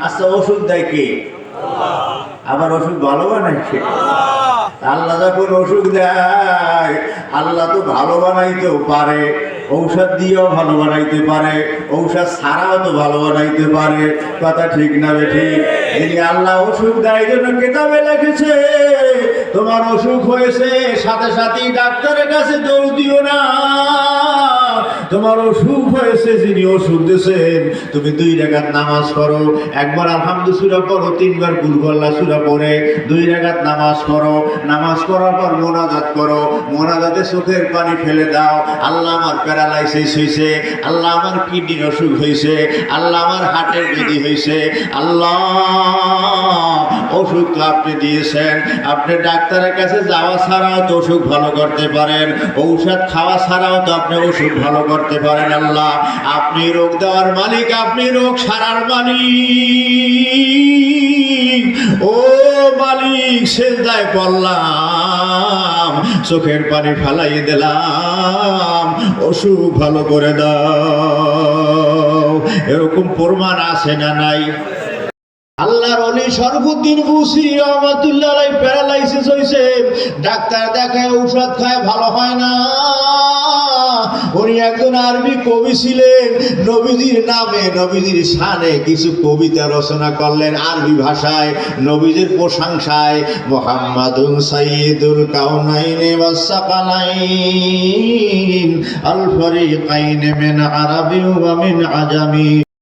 আচ্ছা ওষুধ দেয় কে? আবার ওষুধ ভালো বানায় আল্লাহ যখন ওষুধ দেয় আল্লাহ তো ভালো বানাইতেও পারে ঔষধ দিয়েও ভালো বানাইতে পারে ঔষধ ছাড়াও তো ভালো বানাইতে পারে। কথা ঠিক না ঠিক? যিনি আল্লাহ ওষুধ দেয় জন্য কেতাবে লিখেছে তোমার অসুখ হয়েছে সাথে সাথেই ডাক্তারের কাছে দৌড় দিও না। তোমার অসুখ হয়েছে যিনি ওষুধ দিয়েছেন। তুমি দুই রেখাত নামাজ পড়ো। একবার আলহামদু সুরা পড়ো, তিনবার কুলকল্লা সুরা পড়ে। দুই রেখাত নামাজ পড়ো। নামাজ পড়ার পর মোনাজাত করো। মোনাজাতে চোখের পানি ফেলে দাও। আল্লাহ আমার প্যারালাইসিস হয়েছে আল্লাহ আমার কিডনির অসুখ হয়েছে আল্লাহ আমার হার্টের বিধি হয়েছে আল্লাহ ওষুধ আপনি দিয়েছেন। আপনি ডাক্তারের কাছে যাওয়া ছাড়াও তো অসুখ ভালো করতে পারেন। ঔষধ খাওয়া ছাড়াও তো আপনি অসুখ ভালো করতে পারেন আল্লাহ। আপনি রোগ দেওয়ার মালিক, আপনি রোগ সারার মালিক। ও মালিক, সেজদায় পড়লাম, চোখের পানি ফালাই দিলাম। অসুখ ভালো করে দাও। এরকম প্রমাণ আছে না নাই? আল্লাহর অলি সর্বদিন বুসি রহমতুল্লাহ প্যারালাইসিস হয়েছে ডাক্তার দেখায়, ঔষধ খায়, ভালো হয় না। উনি একজন আরবি কবি ছিলেন। নবীজির নামে, নবীজির শানে কিছু কবিতা রচনা করলেন আরবি ভাষায়, নবীজির প্রশংসায়। মোহাম্মদুল সাইয়্যিদুল কাউনাইনে ওয়াসাকালাইন আল ফরিকাইন মিন আরাবি ওয়া মিন আজামি